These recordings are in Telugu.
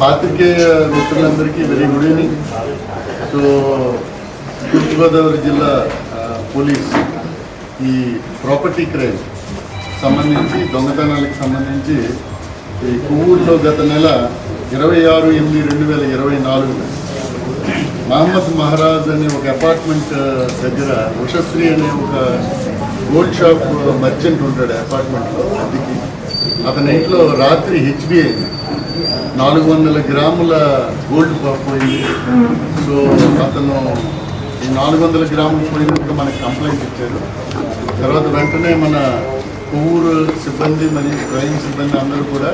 పాత్రికేయ మిత్రులందరికీ వెరీ గుడ్ ఈవినింగ్. సో తూర్పుగోదావరి జిల్లా పోలీస్ ఈ ప్రాపర్టీ క్రైమ్ సంబంధించి దొంగతనాలకు సంబంధించి ఈ కొవ్వూరులో గత నెల ఇరవై ఆరు ఎనిమిది రెండు వేల ఇరవై నాలుగు మహమ్మద్ మహారాజ్ అనే ఒక అపార్ట్మెంట్ దగ్గర ఉషశ్రీ అనే ఒక గోల్డ్ షాప్ మర్చెంట్ ఉంటాడు అపార్ట్మెంట్లో అద్దెకి అతని ఇంట్లో రాత్రి హెచ్బిఐ నాలుగు వందల గ్రాముల గోల్డ్ పోయింది. సో అతను ఈ నాలుగు వందల గ్రాములు పోయినప్పుడు మనకి కంప్లైంట్ ఇచ్చారు. తర్వాత వెంటనే మన కొవ్వూరు సిబ్బంది మరియు క్రైమ్ సిబ్బంది అందరూ కూడా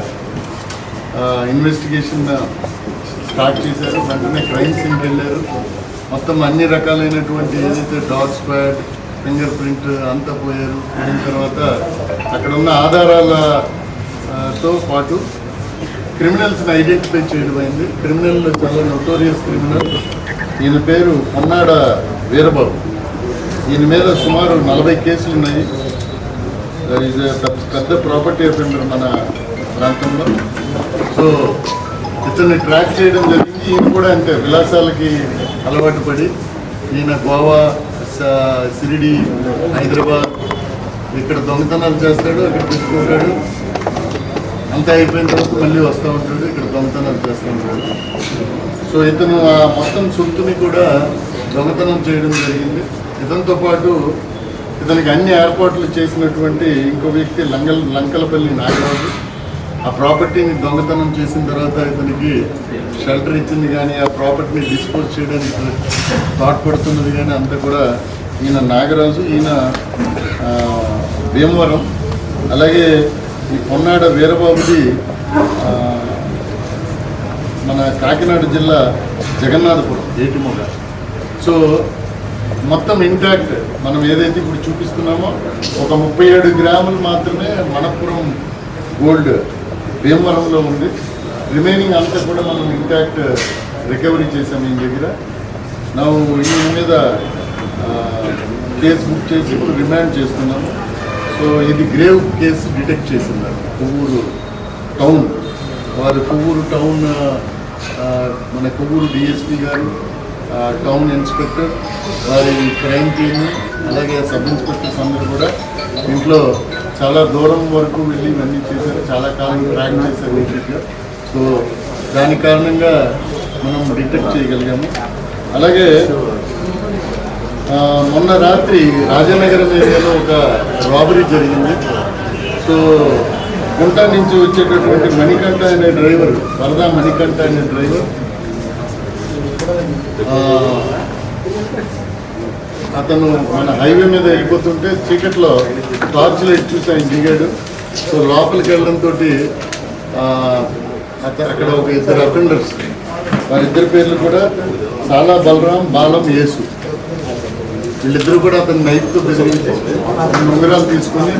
ఇన్వెస్టిగేషన్ స్టార్ట్ చేశారు. వెంటనే క్రైమ్ సీన్కి వెళ్ళారు. మొత్తం అన్ని రకాలైనటువంటి ఏదైతే డాగ్ స్క్వాడ్ ఫింగర్ ప్రింట్ అంతా పోయారు. పోయిన తర్వాత అక్కడ ఉన్న ఆధారాల తో పాటు క్రిమినల్స్ని ఐడెంటిఫై చేయడం అయింది. క్రిమినల్ చాలా నోటోరియస్ క్రిమినల్. ఈయన పేరు పొన్నాడ వీరబాబు. ఈయన మీద సుమారు నలభై కేసులు ఉన్నాయి. ఇది పెద్ద ప్రాపర్టీ అఫెండర్ మన ప్రాంతంలో. సో ఇతన్ని ట్రాక్ చేయడం జరిగింది. ఈయన కూడా అంటే విలాసాలకి అలవాటు పడి ఈయన గోవా సిరిడి హైదరాబాద్ ఇక్కడ దొంగతనాలు చేస్తాడు అక్కడ తీసుకుంటాడు అంతా అయిపోయిన తర్వాత మళ్ళీ వస్తూ ఉంటాడు ఇక్కడ దొంగతనం చేస్తూ ఉంటాడు. సో ఇతను ఆ మొత్తం సొంతుని కూడా దొంగతనం చేయడం జరిగింది. ఇతనితో పాటు ఇతనికి అన్ని ఏర్పాట్లు చేసినటువంటి ఇంకో వ్యక్తి లంగల్ లంకలపల్లి నాగరాజు. ఆ ప్రాపర్టీని దొంగతనం చేసిన తర్వాత ఇతనికి షెల్టర్ ఇచ్చింది కానీ ఆ ప్రాపర్టీని డిస్పోజ్ చేయడానికి తోడ్పడుతున్నది కానీ అంతా కూడా ఈయన నాగరాజు ఈయన భీమవరం. అలాగే ఈ పొన్నాడ వీరబాబుది మన కాకినాడ జిల్లా జగన్నాథపురం. ఏటిమొగ సో మొత్తం ఇంటాక్ట్ మనం ఏదైతే ఇప్పుడు చూపిస్తున్నామో ఒక ముప్పై ఏడు గ్రాములు మాత్రమే మనపురం గోల్డ్ భీమవరంలో ఉంది. రిమైనింగ్ అంతా కూడా మనం ఇంటాక్ట్ రికవరీ చేసాం ఈ దగ్గర. నా ఈ మీద కేసు బుక్ చేసి ఇప్పుడు రిమాండ్ చేస్తున్నాము. సో ఇది గ్రేవ్ కేసు డిటెక్ట్ చేసింది కొవ్వూరు టౌన్. వారు కొవ్వూరు టౌన్ మన కొవ్వూరు డిఎస్పీ గారు టౌన్ ఇన్స్పెక్టర్ వారి క్రైమ్ టీమ్ అలాగే సబ్ ఇన్స్పెక్టర్స్ అందరూ కూడా ఇంట్లో చాలా దూరం వరకు వెళ్ళి ఇవన్నీ చేశారు. చాలా కాలం ట్రాక్ చేశారు నీట్గా సో దాని కారణంగా మనం డిటెక్ట్ చేయగలిగాము. అలాగే మొన్న రాత్రి రాజానగరం ఏరియాలో ఒక రాబరీ జరిగింది. సో గుంట నుంచి వచ్చేటటువంటి మణికంఠ అనే డ్రైవర్ వరదా మణికంఠ అనే డ్రైవర్ అతను మన హైవే మీద వెళ్ళిపోతుంటే చీకట్లో టార్చ్ లైట్ చూసి ఆయన దిగాడు. సో లోపలికి వెళ్ళడంతో అక్కడ ఒక ఇద్దరు అటెండర్స్ వారిద్దరి పేర్లు కూడా సాలా బలరాం బాలం యేసు. వీళ్ళిద్దరూ కూడా అతను నైఫ్తో బెదిరించి ఉంగరాలు తీసుకొని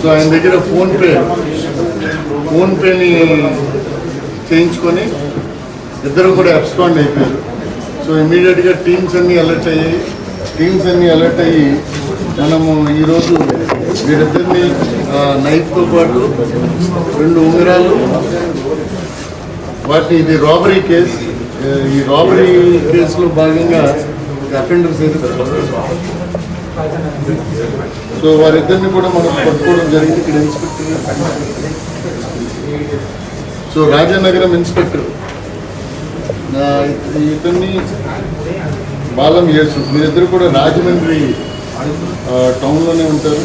సో ఆయన దగ్గర ఫోన్పే ఫోన్పేని చేయించుకొని ఇద్దరు కూడా అబ్స్పాండ్ అయిపోయారు. సో ఇమీడియట్గా టీమ్స్ అన్నీ అలర్ట్ అయ్యాయి టీమ్స్ అన్నీ అలర్ట్ అయ్యి మనము ఈరోజు వీరిద్దరిని నైఫ్తో పాటు రెండు ఉంగరాలు వాటిని ఇది రాబరీ కేస్ ఈ రాబరీ కేసులో భాగంగా అఫెండర్స్ సో వారిద్దరిని కూడా మనం పట్టుకోవడం జరిగింది. ఇక్కడ ఇన్స్పెక్టర్ సో రాజానగరం ఇన్స్పెక్టర్. ఇతన్ని బాలం యేసు. వీరిద్దరు కూడా రాజమండ్రి టౌన్లోనే ఉంటారు.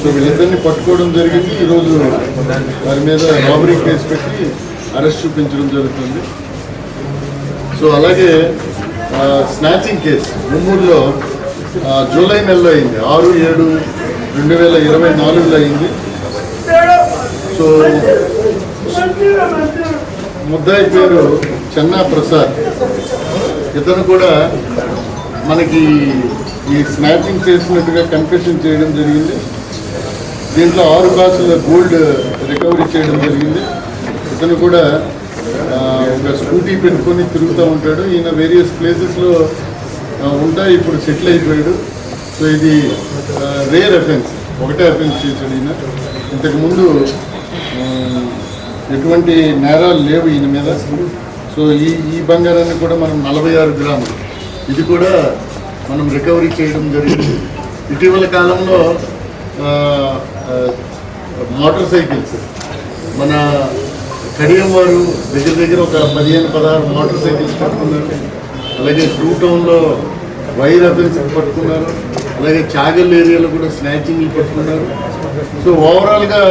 సో వీళ్ళిద్దరిని పట్టుకోవడం జరిగింది. ఈరోజు వారి మీద రాబరీ కేసు పెట్టి అరెస్ట్ చూపించడం జరుగుతుంది. సో అలాగే స్నాచింగ్ కేసు ముమ్మూరులో జూలై నెలలో అయింది. ఆరు ఏడు రెండు వేల ఇరవై నాలుగులో అయింది. సో ముద్దాయి పేరు చెన్నా ప్రసాద్. ఇతను కూడా మనకి ఈ స్నాచింగ్ చేసినట్టుగా కన్ఫెషన్ చేయడం జరిగింది. దీంట్లో ఆరు బాక్సుల గోల్డ్ రికవరీ చేయడం జరిగింది. ఇతను కూడా ఒక స్కూటీ పెట్టుకొని తిరుగుతూ ఉంటాడు. ఈయన వేరియస్ ప్లేసెస్లో ఉంటా ఇప్పుడు సెటిల్ అయిపోయాడు. సో ఇది రేర్ అఫెన్స్ ఒకటే అఫెన్స్ చేశాడు ఈయన. ఇంతకుముందు ఎటువంటి నేరాలు లేవు ఈయన మీద. సో ఈ ఈ బంగారాన్ని కూడా మనం నలభై ఆరు గ్రాములు. ఇది కూడా మనం రికవరీ చేయడం జరిగింది. ఇటీవల కాలంలో మోటార్ సైకిల్స్ మన కడియం వారు దగ్గర దగ్గర ఒక పదిహేను పదహారు మోటార్ సైకిల్స్ పట్టుకున్నారు. అలాగే టూ టౌన్లో వైర్ అఫెన్స్ పట్టుకున్నారు. అలాగే చాగల్ ఏరియాలో కూడా స్నాచింగ్లు పట్టుకున్నారు. సో ఓవరాల్గా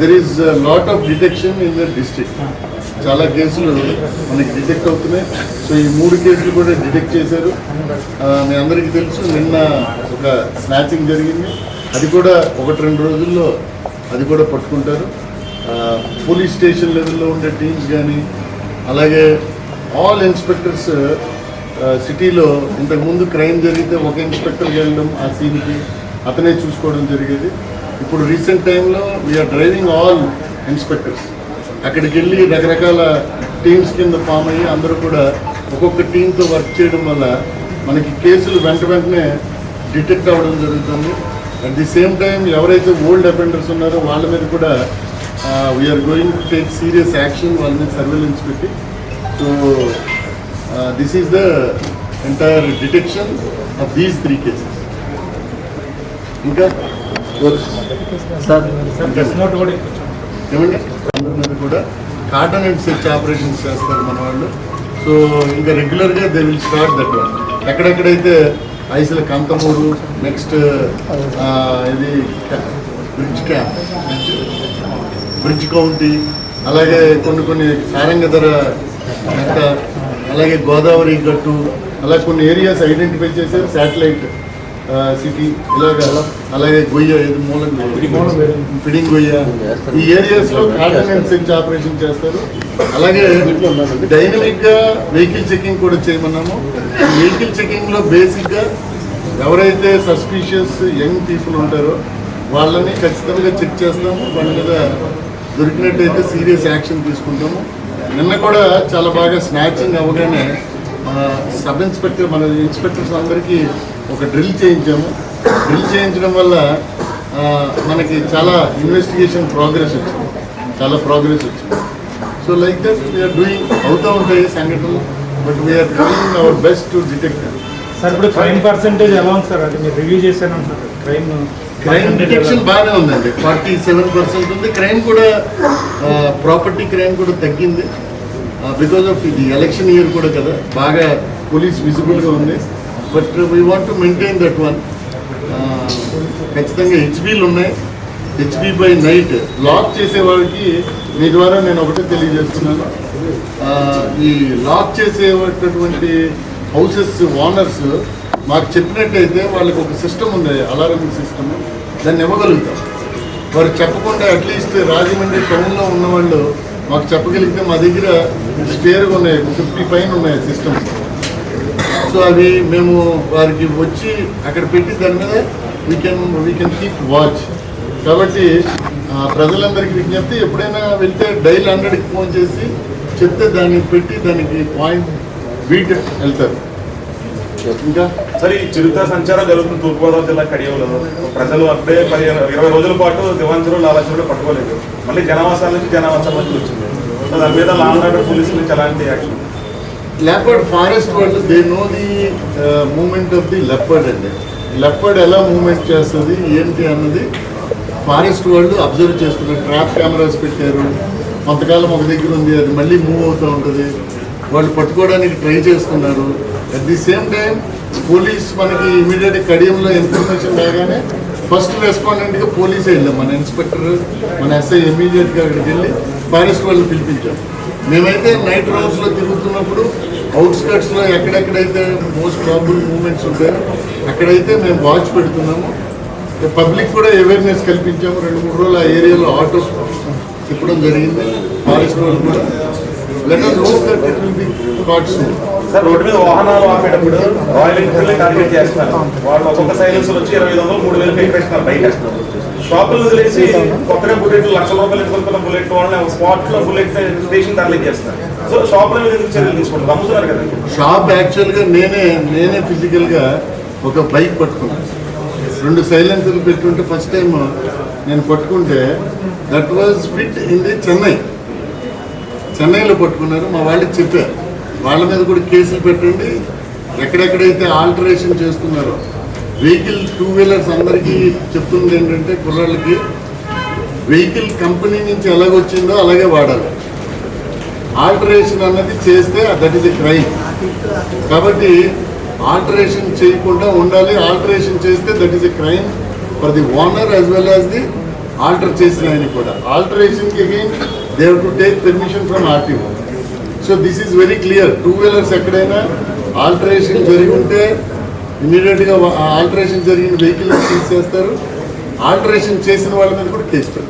there is lot of detection in the district చాలా కేసులు మనకి డిటెక్ట్ అవుతున్నాయి. సో ఈ మూడు కేసులు కూడా డిటెక్ట్ చేశారు. మీ అందరికీ తెలుసు నిన్న ఒక స్నాచింగ్ జరిగింది. అది కూడా ఒకటి రెండు రోజుల్లో అది కూడా పట్టుకుంటారు. పోలీస్ స్టేషన్ లెవెల్లో ఉండే టీమ్స్ కానీ అలాగే ఆల్ ఇన్స్పెక్టర్స్ సిటీలో ఇంతకుముందు క్రైమ్ జరిగితే ఒక ఇన్స్పెక్టర్కి వెళ్ళడం ఆ సీన్కి అతనే చూసుకోవడం జరిగేది. ఇప్పుడు రీసెంట్ టైంలో వీఆర్ డ్రైవింగ్ ఆల్ ఇన్స్పెక్టర్స్. అక్కడికి వెళ్ళి రకరకాల టీమ్స్ కింద ఫామ్ అయ్యి అందరూ కూడా ఒక్కొక్క టీంతో వర్క్ చేయడం వల్ల మనకి కేసులు వెంట వెంటనే డిటెక్ట్ అవ్వడం జరుగుతుంది. అట్ ది సేమ్ టైం ఎవరైతే ఓల్డ్ అఫెండర్స్ ఉన్నారో వాళ్ళ మీద కూడా we're going to take serious action వాళ్ళ మీద సర్వేలెన్స్ పెట్టి so this is the entire detection of these three cases ఇంకా ఏమండి? కూడా కాటన్ అండ్ సెర్చ్ ఆపరేషన్స్ చేస్తారు మన వాళ్ళు. సో ఇంకా రెగ్యులర్గా they will start that one ఎక్కడెక్కడైతే ఐసుల కంతమూరు నెక్స్ట్ ఇది బ్రిడ్జ్ క్యాంప్ బ్రిడ్జ్ కౌంటీ అలాగే కొన్ని కొన్ని సారంగధర మెట్ట అలాగే గోదావరి గట్టు అలా కొన్ని ఏరియాస్ ఐడెంటిఫై చేశారు శాటిలైట్ సిటీ ఇలాగ అలాగే గొయ్య ఇది మూలం ఫిడింగ్ గొయ్య. ఈ ఏరియాస్లో కాంటైనెంట్ సెంచ్ ఆపరేషన్ చేస్తారు. అలాగే డైనమిక్గా వెహికల్ చెకింగ్ కూడా చేయమన్నాము. వెహికల్ చెకింగ్లో బేసిక్గా ఎవరైతే సస్పీషియస్ యంగ్ పీపుల్ ఉంటారో వాళ్ళని ఖచ్చితంగా చెక్ చేస్తాము. వాళ్ళ మీద దొరికినట్టయితే సీరియస్ యాక్షన్ తీసుకుంటాము. నిన్న కూడా చాలా బాగా స్నాచింగ్ అవ్వగానే సబ్ ఇన్స్పెక్టర్ మన ఇన్స్పెక్టర్స్ అందరికీ ఒక డ్రిల్ చేయించాము. డ్రిల్ చేయించడం వల్ల మనకి చాలా ఇన్వెస్టిగేషన్ ప్రోగ్రెస్ వచ్చింది. చాలా ప్రోగ్రెస్ వచ్చింది. So like that we're doing అవుతూ ఉంటాయి సంఘటనలు but we're doing our best to detect sir ఇప్పుడు క్రైమ్ పర్సెంటేజ్ ఎలా ఉంది సార్ అంటే మీరు రివ్యూ చేశాను సార్ క్రైమ్ క్రైమ్ డిటెక్షన్ బాగానే ఉందండి. ఫార్టీ సెవెన్ పర్సెంట్ ఉంది. క్రైమ్ కూడా ప్రాపర్టీ క్రైమ్ కూడా తగ్గింది. బికాస్ ఆఫ్ ఇది ఎలక్షన్ ఇయర్ కూడా కదా. బాగా పోలీస్ విజిబుల్గా ఉంది. But we want to maintain that one ఖచ్చితంగా హెచ్బీలు ఉన్నాయి. హెచ్బీ బై నైట్ లాక్ చేసే వాళ్ళకి మీ ద్వారా నేను ఒకటే తెలియజేస్తున్నాను. ఈ లాక్ చేసేటటువంటి హౌసెస్ ఓనర్స్ మాకు చెప్పినట్టయితే వాళ్ళకి ఒక సిస్టమ్ ఉంది అలారం సిస్టమ్. దాన్ని ఇవ్వగలుగుతాం. వారు చెప్పకుండా అట్లీస్ట్ రాజమండ్రి టౌన్లో ఉన్నవాళ్ళు మాకు చెప్పగలిగితే మా దగ్గర స్పేర్గా ఉన్నాయి ఫిఫ్టీ పైన ఉన్నాయి సిస్టమ్స్. సో అవి మేము వారికి వచ్చి అక్కడ పెట్టి దాని మీద we can we can keep watch కాబట్టి ప్రజలందరికీ విజ్ఞప్తి ఎప్పుడైనా వెళ్తే డైల్ హండ్రెడ్కి ఫోన్ చేసి చెప్తే దాన్ని పెట్టి దానికి పాయింట్ బీట్ వెళ్తారు. ఇంకా సరే ఈ చిరుత సంచారం జరుగుతుంది. తూర్పుగోదావరి జిల్లా కడియంలో. ప్రజలు అప్పుడే పదిహేను ఇరవై రోజుల పాటు దివాంచరు లాలచరు పట్టుకోలేదు. మళ్ళీ జనవాసాల నుంచి జనవాసాల నుంచి వచ్చింది. సో దాని మీద లా అండ్ ఆర్డర్ పోలీసుల నుంచి ఎలాంటి యాక్షన్? లెపర్డ్ ఫారెస్ట్ వాళ్ళు they know the movement of the leopard అండి. లెపర్డ్ ఎలా మూమెంట్ చేస్తుంది ఏంటి అన్నది ఫారెస్ట్ వాళ్ళు అబ్జర్వ్ చేస్తున్నారు. ట్రాప్ కెమెరాస్ పెట్టారు. కొంతకాలం ఒక దగ్గర ఉంది అది మళ్ళీ మూవ్ అవుతూ ఉంటుంది. వాళ్ళు పట్టుకోవడానికి ట్రై చేస్తున్నారు. At the same time police మనకి ఇమీడియట్ కడియంలో ఇన్ఫర్మేషన్ రాగానే ఫస్ట్ రెస్పాండెంట్గా పోలీసే వెళ్ళాం. మన ఇన్స్పెక్టర్ మన ఎస్ఐ ఇమీడియట్గా అక్కడికి వెళ్ళి ఫారెస్ట్ వాళ్ళు పిలిపించాం. మేమైతే నైట్ రౌండ్స్లో తిరుగుతున్నప్పుడు అవుట్స్కట్స్లో ఎక్కడెక్కడైతే మోస్ట్ ప్రాబ్లమ్ మూమెంట్స్ ఉంటాయో అక్కడైతే మేము వాచ్ పెడుతున్నాము. పబ్లిక్ కూడా అవేర్నెస్ కల్పించాము. రెండు మూడు రోజులు ఆ ఏరియాలో ఆటో తిప్పడం జరిగింది. ఫారెస్ట్ వాళ్ళు కూడా. Let us hope it will be. Sir road మీద వాహనాలు ఆపేటప్పుడు రాయల్ ఎన్ఫీల్డ్ టార్గెట్ చేస్తున్నారు. వాళ్ళు ఒక్కొక్క సైలెన్స్ వచ్చి ఇరవై ఐదు వందలు మూడు వేలు పే బైక్ బయట. షాపులు వదిలేసి కొత్తగా బుల్లెట్ లక్షల రూపాయలు ఎత్తుకుంటున్న బుల్లెట్ వాళ్ళని స్పాట్లో బుల్లెట్ స్టేషన్ తరలింగ్ చేస్తారు సో షాపుల మీద ఎందుకు చర్యలు తీసుకుంటారు అమ్ముతున్నారు కదా? షాప్ యాక్చువల్గా నేనే నేనే ఫిజికల్గా ఒక బైక్ పట్టుకున్నాను రెండు సైలెన్సర్లు పెట్టుంటే ఫస్ట్ టైం నేను పట్టుకుంటే that was fit in the Chennai చెన్నైలో పట్టుకున్నారు మా వాళ్ళకి చెప్పారు. వాళ్ళ మీద కూడా కేసులు పెట్టండి. ఎక్కడెక్కడైతే ఆల్టరేషన్ చేస్తున్నారో వెహికల్ టూ వీలర్స్ అందరికీ చెప్తుంది ఏంటంటే కుర్రాళ్ళకి వెహికల్ కంపెనీ నుంచి ఎలాగొచ్చిందో అలాగే వాడాలి. ఆల్టరేషన్ అన్నది చేస్తే దట్ ఈస్ ఎ క్రైమ్ కాబట్టి ఆల్టరేషన్ చేయకుండా ఉండాలి. ఆల్టరేషన్ చేస్తే that is a crime for the owner as well as the alter చేసిన ఆయన కూడా. ఆల్టరేషన్కి again they to take permission from RTO so this is very clear. Two wheelers ఎక్కడైనా ఆల్టరేషన్ జరిగి ఉంటే ఇమీడియట్గా ఆల్టరేషన్ జరిగిన వెహికల్ తీసేస్తారు ఆల్టరేషన్ చేసిన వాళ్ళ మీద కూడా కేసు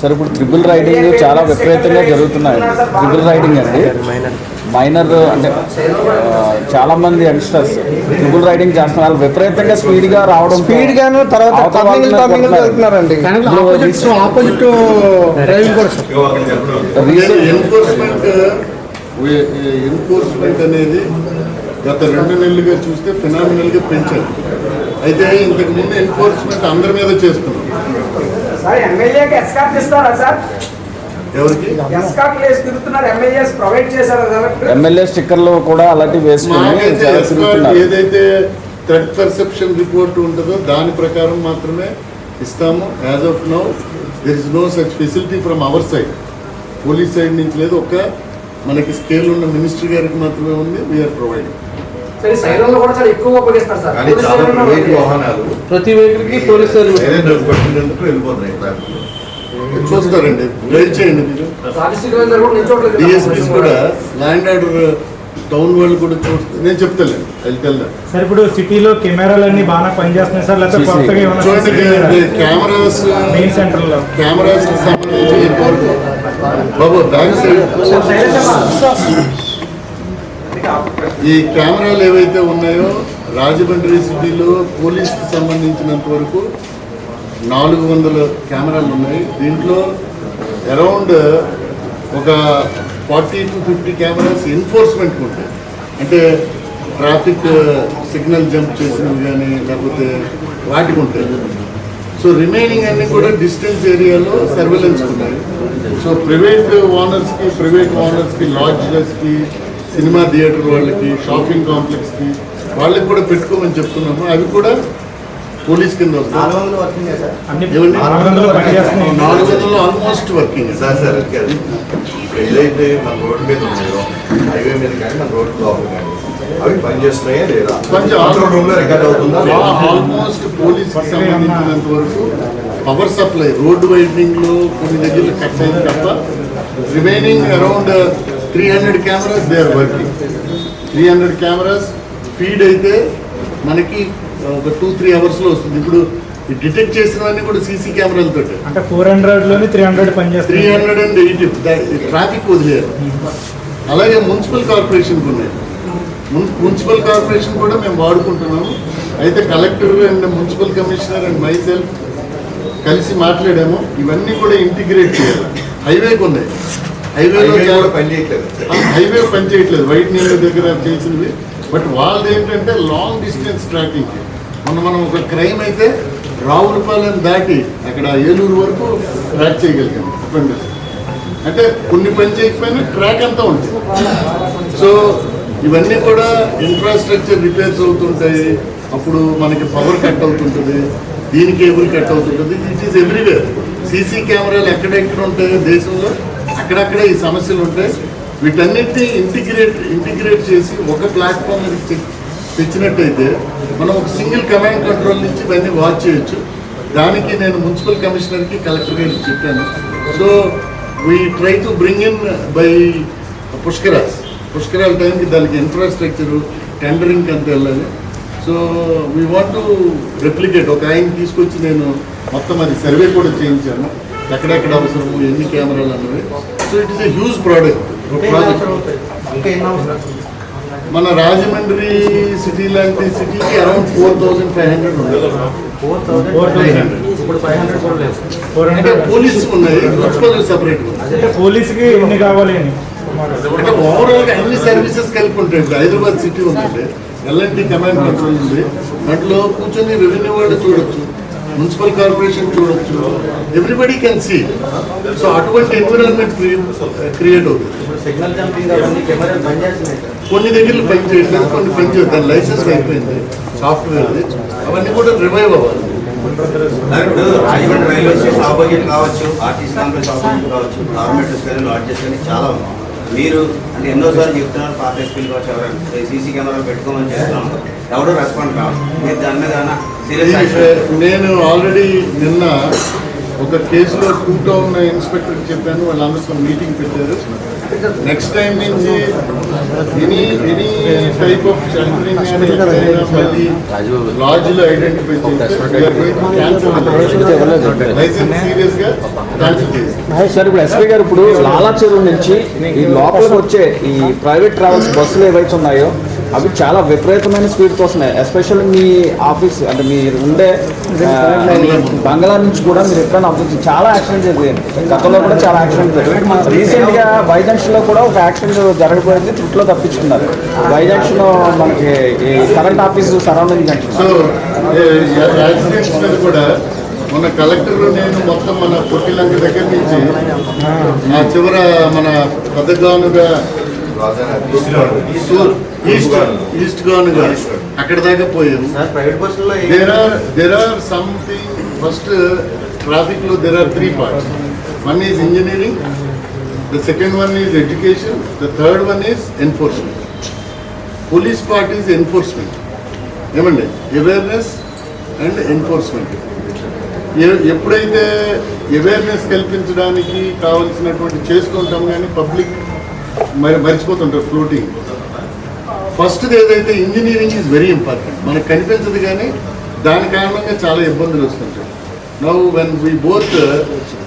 సార్ ఇప్పుడు ట్రిపుల్ రైడింగ్ చాలా విపరీతంగా జరుగుతున్నాయి. ట్రిపుల్ రైడింగ్ అండి. మైనర్ అంటే ఆ, చాలా మంది యంగ్స్టర్స్ ట్రిపుల్ రైడింగ్ చేస్తున్నారు. విపరీతంగా స్పీడ్గా రావడం స్పీడ్ గాను తర్వాత ఆపోజిట్ ఆపోజిట్ డ్రైవింగ్ ఎన్ఫోర్స్మెంట్ అనేది గత రెండు నెలలుగా చూస్తే ఫినామినల్గా పెంచారు. అయితే ఇంతకు ముందు ఎన్ఫోర్స్మెంట్ అందరి మీద చేస్తున్నాం. సార్ ఎమ్మెల్యేకి ఎస్కాట్ ఇస్తారా సార్? ఎవరికి? ఎస్కాట్ లేసి తిరుగుతున్నారు ఎమ్మెల్యేస్ ప్రొవైడ్ చేశారు కాబట్టి ఎమ్మెల్యే స్టిక్కర్లు కూడా అలాంటివి వేసుకుని ఏదైతే థ్రెడ్ పర్సెప్షన్ రిపోర్ట్ ఉంటుందో దాని ప్రకారం మాత్రమే ఇస్తాము. As of now there is no such facility from our side police side నుంచి లేదు ఒక మనకి స్కేల్ ఉన్న మినిస్ట్రీ గారికి మాత్రమే ఉంది వీఆర్ ప్రొవైడింగ్ సరే సైరన్లు కూడా చాలా ఎక్కువగా ఉపయోగిస్తారు సార్. కానీ చాలా ప్రైవేట్ వాహనాలు. ప్రతి పోలీస్ డబ్బు వెళ్ళిపోతున్నాయి ట్రాఫిక్ చూస్తారండి వెయిట్ చేయండి మీరు. డిఎస్పీస్ కూడా ల్యాండ్ ఆర్డర్ టౌన్ వాళ్ళు కూడా చూస్తారు నేను చెప్తాను సార్ ఇప్పుడు సిటీలో కెమెరాలన్నీ బాగా పనిచేస్తున్నాయి సార్ లేకపోతే. కొత్తగా ఏమైనా కెమెరాస్ మెయిన్ సెంటర్లో కెమెరాస్ సంబంధించి బాబు ఈ కెమెరాలు ఏవైతే ఉన్నాయో రాజమండ్రి సిటీలో పోలీస్కి సంబంధించినంత వరకు నాలుగు వందల కెమెరాలు ఉన్నాయి. దీంట్లో అరౌండ్ ఒక forty two fifty cameras enforcement ఉంటాయి అంటే ట్రాఫిక్ uh, సిగ్నల్ జంప్ చేసినవి కానీ లేకపోతే వాటికి ఉంటాయి సో రిమైనింగ్ అన్ని కూడా డిస్టెన్స్ ఏరియాలో సర్వేలెన్స్ ఉన్నాయి. సో ప్రైవేట్ ఓనర్స్కి ప్రైవేట్ ఓనర్స్కి లాడ్జెస్కి సినిమా థియేటర్ వాళ్ళకి షాపింగ్ కాంప్లెక్స్కి వాళ్ళకి కూడా పెట్టుకోమని చెప్తున్నాము. అవి కూడా పోలీస్ కింద? నాలుగు వందలు ఆల్మోస్ట్ వర్కింగ్ సార్? సార్ ఏదైతే మన రోడ్డు మీద ఉన్నాయో హైవే మీద కానీ మన రోడ్డు లోపల కానీ అవి పనిచేస్తున్నాయా లేదా? కొంచెం కంట్రోల్ రూమ్లో రికార్డ్ అవుతుందా? ఆల్మోస్ట్ పోలీస్ సంబంధించినంత వరకు పవర్ సప్లై రోడ్డు వైడనింగ్లో కొన్ని దగ్గర కట్ అయింది తప్ప remaining around three hundred cameras they are working three hundred cameras feed అయితే మనకి ఒక టూ త్రీ అవర్స్లో వస్తుంది. ఇప్పుడు డిటెక్ట్ చేసినవన్నీ కూడా సీసీ కెమెరాలతో అంటే ఫోర్ హండ్రెడ్లోని త్రీ హండ్రెడ్ త్రీ పనిచేస్తున్నాయి హండ్రెడ్ అండ్ ఎయిటీ ట్రాఫిక్ వదిలేరు. అలాగే మున్సిపల్ కార్పొరేషన్కి ఉన్నాయి. మున్- మున్సిపల్ కార్పొరేషన్ కూడా మేము వాడుకుంటున్నాము. అయితే collector and municipal commissioner and myself కలిసి మాట్లాడాము. ఇవన్నీ కూడా ఇంటిగ్రేట్ చేయాలి. హైవేకి ఉన్నాయి. హైవేలో హైవే పనిచేయట్లేదు ఆ హైవే పనిచేయట్లేదు వైట్ నీళ్ళ దగ్గర చేసినవి. బట్ వాళ్ళది ఏంటంటే లాంగ్ డిస్టెన్స్ ట్రాకింగ్ మొన్న మనం ఒక క్రైమ్ అయితే రావులపాలెం దాటి అక్కడ ఏలూరు వరకు ట్రాక్ చేయగలిగాం. offenders. అంటే కొన్ని పని చేయకపోయినా ట్రాక్ అంతా ఉంది. సో ఇవన్నీ కూడా ఇన్ఫ్రాస్ట్రక్చర్ రిపేర్స్ అవుతుంటాయి. అప్పుడు మనకి పవర్ కట్ అవుతుంటుంది. దీని కేబుల్ కట్ అవుతుంటుంది. ఇట్ ఈస్ ఎవ్రీవేర్ సీసీ కెమెరాలు ఎక్కడెక్కడ ఉంటాయో దేశంలో అక్కడక్కడ ఈ సమస్యలు ఉంటాయి. వీటన్నిటిని ఇంటిగ్రేట్ ఇంటిగ్రేట్ చేసి ఒక ప్లాట్ఫామ్ తెచ్చినట్టయితే మనం ఒక సింగిల్ కమాండ్ కంట్రోల్ నుంచి ఇవన్నీ వాచ్ చేయొచ్చు. దానికి నేను మున్సిపల్ కమిషనర్కి కలెక్టర్ గారికి చెప్పాను. So we try to bring in by Pushkaras పుష్కరాల టైంకి దానికి ఇన్ఫ్రాస్ట్రక్చరు టెండరింగ్ అంత వెళ్ళాలి. So we want to replicate ఒక ఆయన తీసుకొచ్చి నేను మొత్తం అది సర్వే కూడా చేయించాను. ఎక్కడెక్కడ అవసరము ఎన్ని కెమెరాలు అన్నవి. So it is a huge product project మన రాజమండ్రి సిటీ లాంటి సిటీకి around four thousand five hundred thousand hundred police ఉన్నాయి మున్సిపల్ సపరేట్ అంటే పోలీస్కి ఎన్ని కావాలి అని. అంటే ఓవరాల్గా అన్ని సర్వీసెస్ కలిపి ఉంటాయి. ఇప్పుడు హైదరాబాద్ సిటీ ఉందండి. ఎల్ఎన్టీ కమాండ్ కంట్రోల్ ఉంది. దాంట్లో కూర్చొని రెవెన్యూ వాళ్ళు చూడొచ్చు. మున్సిపల్ కార్పొరేషన్ చూడొచ్చు. ఎవ్రీబడి కెన్ సీ సో అటువంటి ఎన్విరాన్మెంట్ క్రియేట్ అవుతుంది. కొన్ని దగ్గరలు పని చేయట్లేదు కొన్ని పని చేయదు దాని లైసెన్స్ అయిపోయింది సాఫ్ట్వేర్ అవన్నీ కూడా రివైవ్ అవ్వాలి. ఇప్పుడు రాజమండ్రి రైల్వే స్టేషన్ ఆపోజిట్ కావచ్చు ఆర్టీసీ కాంప్లెక్స్ ఆపోజిట్ కావచ్చు గవర్నమెంట్ స్కూల్ లాడ్జెస్ అని చాలా ఉన్నాయి. మీరు అంటే ఎన్నోసార్లు చెప్తున్నారు పాత ఎస్పీలు కావచ్చు ఎవరైనా. సీసీ కెమెరాలు పెట్టుకోమని చెప్తున్నాం. ఎవరు రెస్పాండ్ కావాలి మీరు దాని మీద సీరియస్ నేను ఆల్రెడీ నిన్న ఒక కేసులో టూ టౌన్ ఇన్స్పెక్టర్ చెప్పాను. వాళ్ళందరితో మీటింగ్ పెట్టారు. నెక్స్ట్ టైం నుంచి any any type of sheltering మళ్ళీ లాడ్జ్లో ఐడెంటిఫై లైసెన్స్ సీరియస్గా క్యాన్సిల్ చేసి సార్ ఇప్పుడు ఎస్పీ గారు ఇప్పుడు లాలా చెరువు నుంచి ఈ లోపలికి వచ్చే ఈ ప్రైవేట్ ట్రావెల్స్ బస్సులు ఏవైతే ఉన్నాయో అవి చాలా విపరీతమైన స్పీడ్తో వస్తున్నాయి ఎస్పెషల్లీ మీ ఆఫీస్ అంటే మీరు ఉండే బంగ్లా నుంచి కూడా మీరు ఎప్పుడైనా ఆఫీస్ చాలా యాక్సిడెంట్ జరిగాయి. గతంలో కూడా చాలా యాక్సిడెంట్ జరిగాయి. రీసెంట్గా వైజంక్షన్లో కూడా ఒక యాక్సిడెంట్ జరగబోయింది చుట్టూ తప్పించుకున్నారు. వైజంక్షన్ మనకి ఈ current office surrounding junction so accidents మీద కూడా మన కలెక్టర్ నేను మొత్తం మన పొట్టిలంక దగ్గర నుంచి ఆ చివర మన పెద్దగానుగా ఈస్ట్ ఈస్ట్ అక్కడ దాకా పోయాము sir private there are there are something first ట్రాఫిక్లో there are three parts one is engineering the second one is education the third one is enforcement police part is enforcement ఏమండి అవేర్నెస్ అండ్ ఎన్ఫోర్స్మెంట్ ఎప్పుడైతే అవేర్నెస్ కల్పించడానికి కావలసినటువంటి చేసుకుంటాం కానీ పబ్లిక్ మరి మర్చిపోతుంటారు ఫ్లోటింగ్. ఫస్ట్ ఏదైతే ఇంజనీరింగ్ ఈజ్ వెరీ ఇంపార్టెంట్ మనకు కనిపించదు కానీ దాని కారణంగా చాలా ఇబ్బందులు వస్తుంటాయి. Now when we both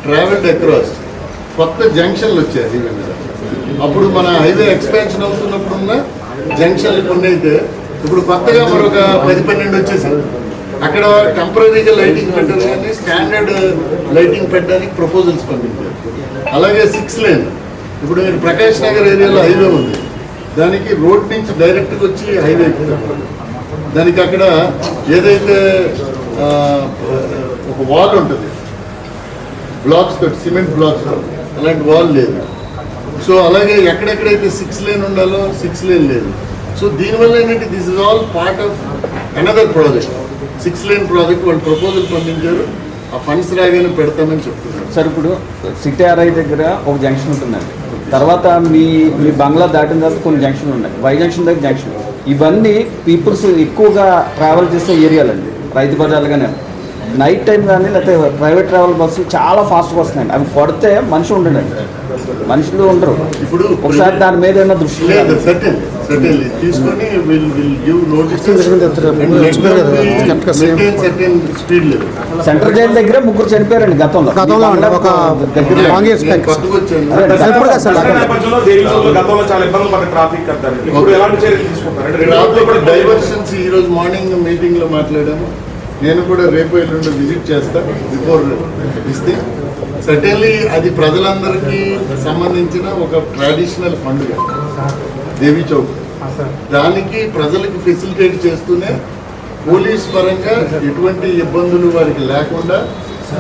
travelled across కొత్త జంక్షన్లు వచ్చాయి హైవే మీద. అప్పుడు మన హైవే ఎక్స్పాన్షన్ అవుతున్నప్పుడు ఉన్న జంక్షన్లు కొన్ని అయితే ఇప్పుడు కొత్తగా మరొక పది పన్నెండు వచ్చేసాయి. అక్కడ టెంపరీగా లైటింగ్ పెట్టారు కానీ స్టాండర్డ్ లైటింగ్ uh, పెట్టడానికి ప్రపోజల్స్ పంపించారు. అలాగే సిక్స్ లైన్ ఇప్పుడు మీరు ప్రకాష్ నగర్ ఏరియాలో హైవే ఉంది. దానికి రోడ్ నుంచి డైరెక్ట్గా వచ్చి హైవే దానికి అక్కడ ఏదైతే ఒక వాల్ ఉంటుంది. బ్లాక్స్ తోటి సిమెంట్ బ్లాక్స్ అలాంటి వాల్ లేదు. సో అలాగే ఎక్కడెక్కడైతే సిక్స్ లేన్ ఉండాలో సిక్స్ లేన్ లేదు. సో దీనివల్ల ఏంటంటే this is all part of another project six lane project వాళ్ళు ప్రపోజల్ పంపించారు. ఆ ఫండ్స్ రాగానే పెడతామని చెప్తున్నారు. సార్ ఇప్పుడు సిటీ ఆర్ఐ దగ్గర ఒక జంక్షన్ ఉంటుందండి. తర్వాత మీ మీ బంగ్లా దాటిన తర్వాత కొన్ని జంక్షన్లు ఉన్నాయి. వై జంక్షన్ దగ్గర జంక్షన్ ఇవన్నీ పీపుల్స్ ఎక్కువగా ట్రావెల్ చేసే ఏరియాలండి రైతు బజార్లు కానీ నైట్ టైం కానీ లేకపోతే ప్రైవేట్ ట్రావెల్ బస్సులు చాలా ఫాస్ట్గా వస్తున్నాయండి. అవి కొడితే మనిషి ఉండడండి మనుషులు ఉండరు. ఇప్పుడు ఒకసారి దాని మీద ఏమైనా దృష్టి తీసుకొని సెంట్రల్ జైలు దగ్గర ముగ్గురు చనిపోయారండి గతంలో. గతంలో అండి, ఒక ఇప్పుడు కాదు సార్, అదే నేపథ్యంలో దేవీలో గతంలో చాలా ఇబ్బందులు పడ్డ ట్రాఫిక్ ఇప్పుడు ఎలాంటి చర్యలు తీసుకుంటారు? డైవర్షన్స్ ఈ రోజు మార్నింగ్ మీటింగ్లో మాట్లాడాము. నేను కూడా రేపు ఎల్లుండి విజిట్ చేస్తా బిఫోర్ ఇస్తే. సర్టెన్లీ అది ప్రజలందరికీ సంబంధించిన ఒక ట్రెడిషనల్ పండుగ దేవి చౌక్. దానికి ప్రజలకు ఫెసిలిటేట్ చేస్తూనే పోలీస్ పరంగా ఎటువంటి ఇబ్బందులు వారికి లేకుండా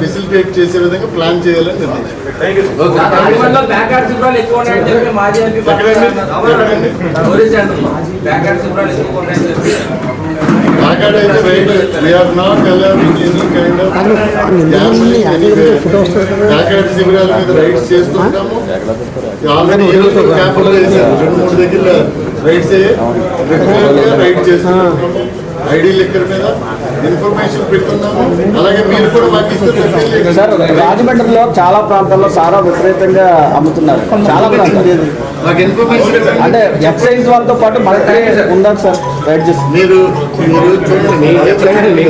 ఫెసిలిటేట్ చేసే విధంగా ప్లాన్ చేయాలని నిర్ణయించారు. శిబిరాల మీద రైడ్స్ చేస్తుంటాము. ఆల్రెడీ ఈ రోజు క్యాంపులు వేసారు రెండు మూడు దగ్గర రైడ్స్ అయ్యాయి రైడ్ చేస్తున్నాము ఐడి లెక్కర్ మీద ఇన్ఫర్మేషన్ పెడుతున్నాము. అలాగే మీరు కూడా మాకు ఇస్తే certainly సార్ రాజమండ్రిలో చాలా ప్రాంతాల్లో సారా విపరీతంగా అమ్ముతున్నారు. చాలా ప్రాంతాలు. మాకు ఇన్ఫర్మేషన్ అంటే ఎక్సైజ్ వాళ్ళతో పాటు మనకి ఉందా సార్. మీరు మీరు చూడండి.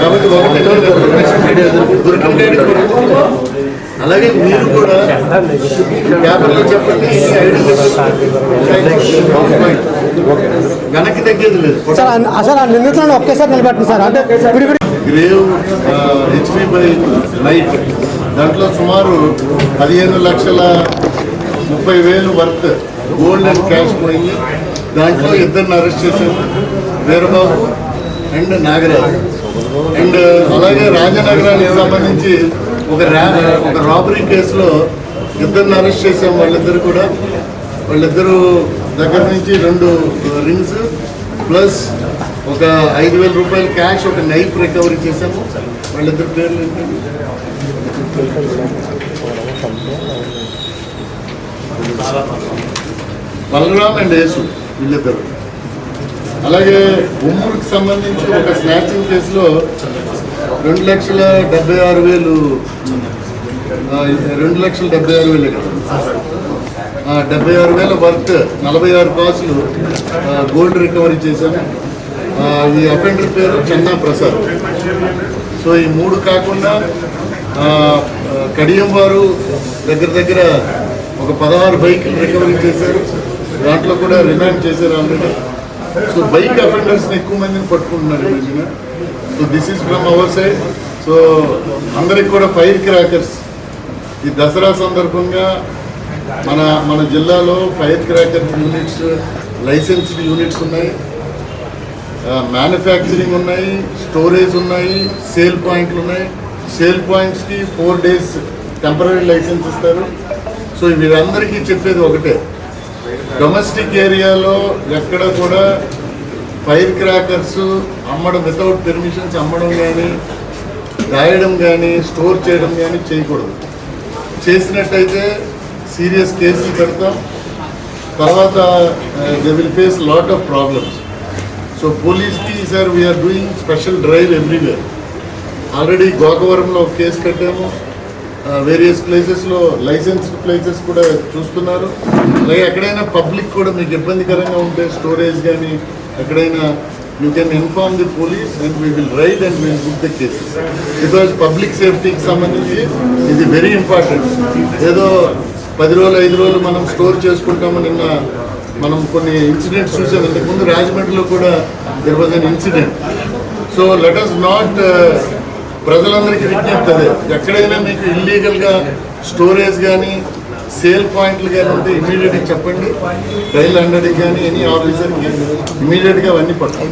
కాబట్టి ఒకటి అలాగే మీరు కూడా పేపర్లో చెప్పండి వెనక్కి తగ్గేది లేదు. సార్ ఆ నిందితులను ఒకేసారి నిలబెట్టండి సార్. అంటే గ్రేవ్ హెచ్పి బై నైట్. దాంట్లో సుమారు పదిహేను లక్షల ముప్పై వేలు వర్త్ గోల్డ్ అండ్ క్యాష్ పోయింది దాంట్లో ఇద్దరిని అరెస్ట్ చేశారు. వీరబాబు అండ్ నాగరాజు. అండ్ అలాగే రాజనగరానికి సంబంధించి ఒక రా ఒక రాబరీ కేసులో ఇద్దరిని అరెస్ట్ చేశాం వాళ్ళిద్దరు కూడా. వాళ్ళిద్దరూ దగ్గర నుంచి రెండు రింగ్స్ ప్లస్ ఒక ఐదు వేల రూపాయల క్యాష్ ఒక నైఫ్ రికవరీ చేశాము. వాళ్ళిద్దరు పేర్లు ఏంటంటే బలరామ్ అండ్ యేసు వీళ్ళిద్దరు. అలాగే ఉమ్మూరుకి సంబంధించి ఒక స్నాచింగ్ కేసులో రెండు లక్షల డెబ్బై ఆరు వేలు రెండు లక్షల డెబ్బై ఆరు వేలు కదా. డెబ్బై ఆరు వేల వర్త్ నలభై ఆరు కాసులు గోల్డ్ రికవరీ చేశాను. ఈ అఫెండర్ పేరు చెన్నా ప్రసాద్. సో ఈ మూడు కాకుండా కడియం వారు దగ్గర దగ్గర ఒక పదహారు బైకులు రికవరీ చేశారు. దాంట్లో కూడా రిమాండ్ చేశారు ఆల్రెడీ సో బైక్ అఫెండర్స్ని ఎక్కువ మందిని పట్టుకుంటున్నారు ఈ so this is from our side so అందరికి కూడా ఫైర్ క్రాకర్స్ ఈ దసరా సందర్భంగా మన మన జిల్లాలో fire cracker units licensed units ఉన్నాయి. మ్యానుఫ్యాక్చరింగ్ ఉన్నాయి స్టోరేజ్ ఉన్నాయి సేల్ పాయింట్లు ఉన్నాయి. సేల్ పాయింట్స్కి ఫోర్ డేస్ టెంపరీ లైసెన్స్ ఇస్తారు. సో వీరందరికీ చెప్పేది ఒకటే. డొమెస్టిక్ ఏరియాలో ఎక్కడ కూడా ఫైర్ క్రాకర్స్ అమ్మడం వితౌట్ పెర్మిషన్స్ అమ్మడం కానీ రాయడం కానీ స్టోర్ చేయడం కానీ చేయకూడదు. చేసినట్టయితే సీరియస్ కేసులు పెడతాం. తర్వాత they will face lot of problems so పోలీస్కి sir we're doing special drive everywhere already గోకవరంలో ఒక కేసు కట్టాము వేరియస్ ప్లేసెస్లో లైసెన్స్డ్ ప్లేసెస్ కూడా చూస్తున్నారు. అలాగే ఎక్కడైనా పబ్లిక్ కూడా మీకు ఇబ్బందికరంగా ఉంటే స్టోరేజ్ కానీ ఎక్కడైనా you can inform the police and we will raid and will book the cases because public సేఫ్టీకి సంబంధించి ఇది వెరీ ఇంపార్టెంట్ ఏదో పది రోజులు ఐదు రోజులు మనం స్టోర్ చేసుకుంటాము నిన్న మనం కొన్ని ఇన్సిడెంట్స్ చూసాం. ఇంతకుముందు రాజమండ్రిలో కూడా there was an incident so let us not ప్రజలందరికీ విజ్ఞప్తి అదే ఎక్కడైనా మీకు ఇల్లీగల్గా స్టోరేజ్ కానీ సేల్ పాయింట్లు కానీ ఉంటే ఇమీడియట్గా చెప్పండి రైల్ హండ్రెడ్కి కానీ ఎనీ ఆఫీసర్కి ఇమీడియట్గా అవన్నీ పట్టాలి